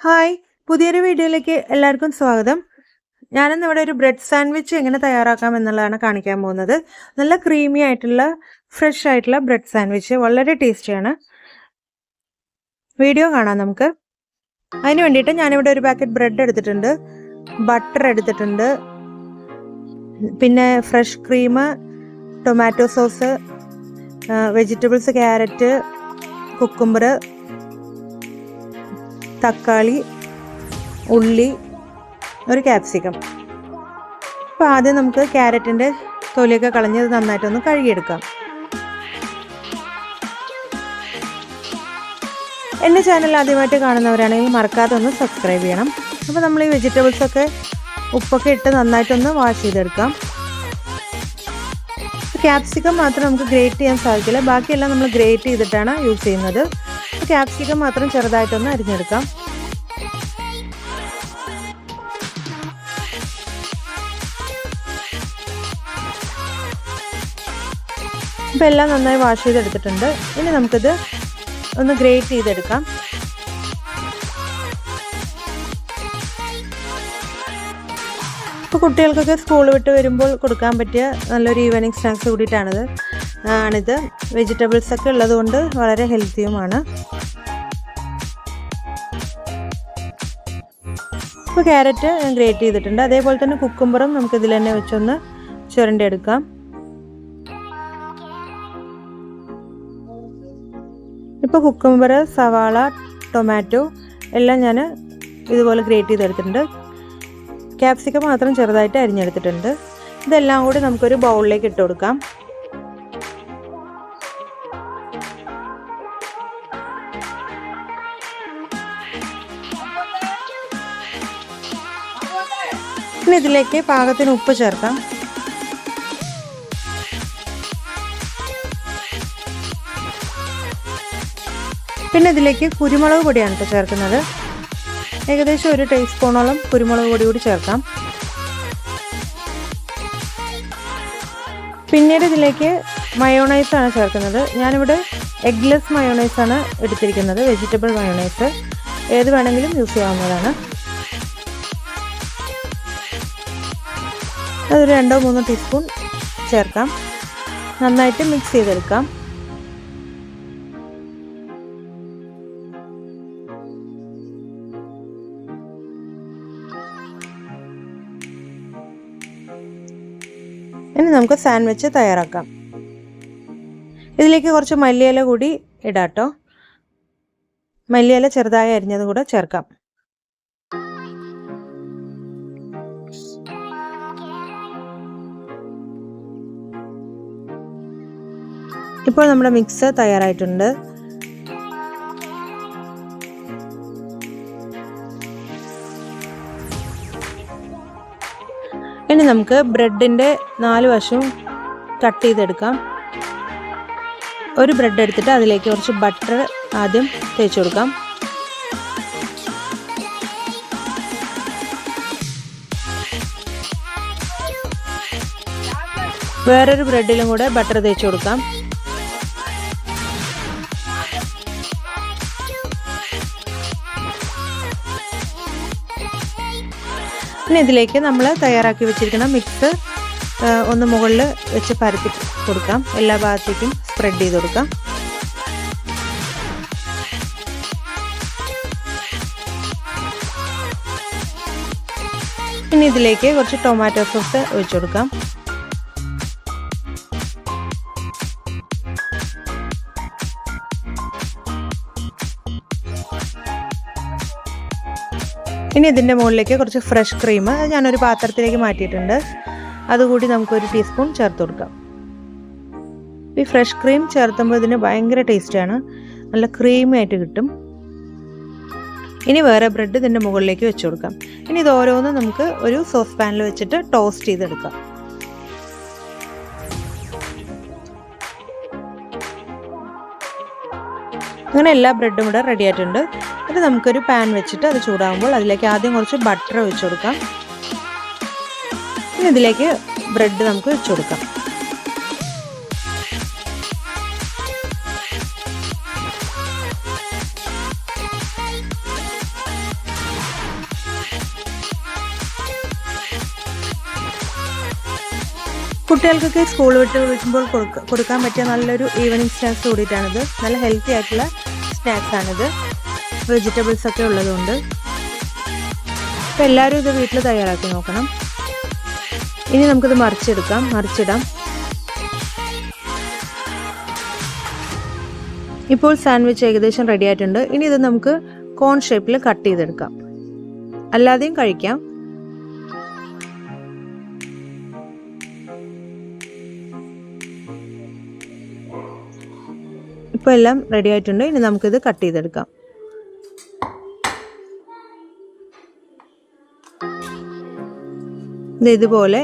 Hi പുതിയൊരു വീഡിയോയിലേക്ക് എല്ലാവർക്കും സ്വാഗതം. ഞാനിന്ന് ഇവിടെ ഒരു ബ്രെഡ് സാൻഡ്വിച്ച് എങ്ങനെ തയ്യാറാക്കാം എന്നുള്ളതാണ് കാണിക്കാൻ പോകുന്നത്. നല്ല ക്രീമി ആയിട്ടുള്ള ഫ്രഷ് ആയിട്ടുള്ള ബ്രെഡ് സാൻഡ്വിച്ച് വളരെ ടേസ്റ്റിയാണ്. വീഡിയോ കാണാം നമുക്ക്. അതിന് വേണ്ടിയിട്ട് ഞാനിവിടെ ഒരു പാക്കറ്റ് ബ്രെഡ് എടുത്തിട്ടുണ്ട്. ബട്ടർ എടുത്തിട്ടുണ്ട്. പിന്നെ fresh cream tomato sauce vegetables carrot cucumber തക്കാളി ഉള്ളി ഒരു ക്യാപ്സിക്കം അപ്പോൾ ആദ്യം നമുക്ക് ക്യാരറ്റിന്റെ തൊലിയൊക്കെ കളഞ്ഞത് നന്നായിട്ടൊന്ന് കഴുകിയെടുക്കാം. എന്റെ ചാനൽ ആദ്യമായിട്ട് കാണുന്നവരാണെങ്കിൽ മറക്കാതെ ഒന്ന് സബ്സ്ക്രൈബ് ചെയ്യണം. അപ്പോൾ നമ്മൾ ഈ വെജിറ്റബിൾസൊക്കെ ഉപ്പൊക്കെ ഇട്ട് നന്നായിട്ടൊന്ന് വാഷ് ചെയ്തെടുക്കാം. ക്യാപ്സിക്കം മാത്രം നമുക്ക് ഗ്രേറ്റ് ചെയ്യാൻ സാധിക്കില്ല. ബാക്കിയെല്ലാം നമ്മൾ ഗ്രേറ്റ് ചെയ്തിട്ടാണ് യൂസ് ചെയ്യുന്നത്. ക്യാപ്സിക്കം മാത്രം ചെറുതായിട്ടൊന്ന് അരിഞ്ഞെടുക്കാം. ഇപ്പം എല്ലാം നന്നായി വാഷ് ചെയ്തെടുത്തിട്ടുണ്ട്. ഇനി നമുക്കിത് ഒന്ന് ഗ്രേറ്റ് ചെയ്തെടുക്കാം. ഇപ്പോൾ കുട്ടികൾക്കൊക്കെ സ്കൂൾ വിട്ട് വരുമ്പോൾ കൊടുക്കാൻ പറ്റിയ നല്ലൊരു ഈവനിങ് സ്നാക്സ് കൂടിയിട്ടാണിത്. ആണിത്. വെജിറ്റബിൾസ് ഒക്കെ ഉള്ളതുകൊണ്ട് വളരെ ഹെൽത്തിയുമാണ് ഇപ്പോൾ ക്യാരറ്റ് ഗ്രേറ്റ് ചെയ്തിട്ടുണ്ട്. അതേപോലെ തന്നെ കുക്കുംബറും നമുക്ക് ഇതിൽ തന്നെ വെച്ചൊന്ന് ചുരണ്ടെടുക്കാം ഇപ്പോൾ കുക്കുംബർ സവാള ടൊമാറ്റോ എല്ലാം ഞാൻ ഇതുപോലെ ഗ്രേറ്റ് ചെയ്തെടുത്തിട്ടുണ്ട്. ക്യാപ്സിക്കം മാത്രം ചെറുതായിട്ട് അരിഞ്ഞെടുത്തിട്ടുണ്ട്. ഇതെല്ലാം കൂടി നമുക്കൊരു ബൗളിലേക്ക് ഇട്ട് കൊടുക്കാം. ഇനി ഇതിലേക്ക് പാകത്തിന് ഉപ്പ് ചേർക്കാം. പിന്നെ ഇതിലേക്ക് കുരുമുളക് പൊടിയാണ് കേട്ടോ ചേർക്കുന്നത്. ഏകദേശം ഒരു ടീസ്പൂണോളം കുരുമുളക് പൊടി കൂടി ചേർക്കാം. പിന്നീട് ഇതിലേക്ക് മയോണൈസാണ് ചേർക്കുന്നത്. ഞാനിവിടെ എഗ്ലെസ് മയോണൈസാണ് എടുത്തിരിക്കുന്നത്. വെജിറ്റബിൾ മയോണൈസ് ഏത് വേണമെങ്കിലും യൂസ് ചെയ്യാവുന്നതാണ്. അതൊരു രണ്ടോ മൂന്നോ ടീസ്പൂൺ ചേർക്കാം. നന്നായിട്ട് മിക്സ് ചെയ്തെടുക്കാം. ഇനി നമുക്ക് സാൻഡ്വിച്ച് തയ്യാറാക്കാം. ഇതിലേക്ക് കുറച്ച് മല്ലിയില കൂടി ഇടാട്ടോ. മല്ലിയില ചെറുതായി അരിഞ്ഞത് കൂടെ ചേർക്കാം. ഇപ്പോൾ നമ്മുടെ മിക്സ് തയ്യാറായിട്ടുണ്ട്. ഇനി നമുക്ക് ബ്രെഡിന്റെ നാല് വശവും കട്ട് ചെയ്തെടുക്കാം. ഒരു ബ്രെഡ് എടുത്തിട്ട് അതിലേക്ക് കുറച്ച് ബട്ടർ ആദ്യം തേച്ച് കൊടുക്കാം. വേറൊരു ബ്രെഡിലും കൂടെ ബട്ടർ തേച്ച് കൊടുക്കാം. ഇനി ഇതിലേക്ക് നമ്മൾ തയ്യാറാക്കി വെച്ചിരിക്കുന്ന മിക്സ് ഒന്ന് മുകളിൽ വെച്ച് പരത്തി കൊടുക്കാം. എല്ലാ ഭാഗത്തേക്കും സ്പ്രെഡ് ചെയ്ത് കൊടുക്കാം. ഇനി ഇതിലേക്ക് കുറച്ച് ടൊമാറ്റോ സോസ് ഒഴിച്ചു കൊടുക്കാം. ഇനി ഇതിന്റെ മുകളിലേക്ക് കുറച്ച് ഫ്രഷ് ക്രീം. അത് ഞാനൊരു പാത്രത്തിലേക്ക് മാറ്റിയിട്ടുണ്ട്. അതുകൂടി നമുക്കൊരു ടീസ്പൂൺ ചേർത്ത് കൊടുക്കാം. ഈ ഫ്രഷ് ക്രീം ചേർത്തുമ്പോൾ ഇതിന് ഭയങ്കര ടേസ്റ്റാണ്. നല്ല ക്രീമി ആയിട്ട് കിട്ടും. ഇനി വേറെ ബ്രെഡ് ഇതിന്റെ മുകളിലേക്ക് വെച്ച് കൊടുക്കാം. ഇനി ഇത് ഓരോന്നും നമുക്ക് ഒരു സോസ് പാനിൽ വെച്ചിട്ട് ടോസ്റ്റ് ചെയ്തെടുക്കാം. അങ്ങനെ എല്ലാ ബ്രെഡും ഇവിടെ റെഡി ആയിട്ടുണ്ട്. ഇത് നമുക്കൊരു പാൻ വെച്ചിട്ട് അത് ചൂടാകുമ്പോൾ അതിലേക്ക് ആദ്യം കുറച്ച് ബട്ടർ ഒഴിച്ച് കൊടുക്കാം. ഇനി ഇതിലേക്ക് ബ്രെഡ് നമുക്ക് വെച്ച് കൊടുക്കാം. കുട്ടികൾക്കൊക്കെ സ്കൂൾ വിട്ട് വിളിക്കുമ്പോൾ കൊടുക്കാൻ പറ്റിയ നല്ലൊരു ഈവനിങ് സ്നാക്സ് കൂടിയിട്ടാണിത്. നല്ല ഹെൽത്തി ആയിട്ടുള്ള സ്നാക്സാണിത് വെജിറ്റബിൾസ് ഒക്കെ ഉള്ളതുകൊണ്ട് അപ്പോൾ എല്ലാവരും ഇത് വീട്ടിൽ തയ്യാറാക്കി നോക്കണം. ഇനി നമുക്കിത് മറിച്ചെടുക്കാം മറിച്ചിടാം. ഇപ്പോൾ സാൻഡ്വിച്ച് ഏകദേശം റെഡി ആയിട്ടുണ്ട്. ഇനി ഇത് നമുക്ക് കോൺ ഷേപ്പിൽ കട്ട് ചെയ്തെടുക്കാം. അല്ലാതെയും കഴിക്കാം. ഇപ്പോൾ എല്ലാം റെഡി ആയിട്ടുണ്ട്. ഇനി നമുക്കിത് കട്ട് ചെയ്തെടുക്കാം. ഇതുപോലെ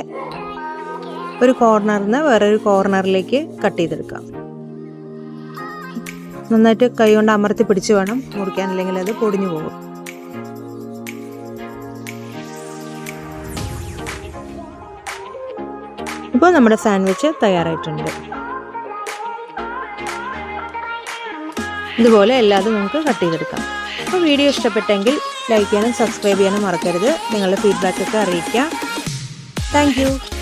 ഒരു കോർണറിൽ നിന്ന് വേറൊരു കോർണറിലേക്ക് കട്ട് ചെയ്തെടുക്കാം. നന്നായിട്ട് കൈ കൊണ്ട് അമർത്തി പിടിച്ച് വേണം മുറിക്കാൻ അല്ലെങ്കിൽ അത് പൊടിഞ്ഞു പോകും. ഇപ്പോൾ നമ്മുടെ സാൻഡ്വിച്ച് തയ്യാറായിട്ടുണ്ട്. ഇതുപോലെ എല്ലാതും നമുക്ക് കട്ട് ചെയ്തെടുക്കാം. അപ്പോൾ വീഡിയോ ഇഷ്ടപ്പെട്ടെങ്കിൽ ലൈക്ക് ചെയ്യാനും സബ്സ്ക്രൈബ് ചെയ്യാനും മറക്കരുത്. നിങ്ങളുടെ ഫീഡ്ബാക്ക് ഒക്കെ Thank you.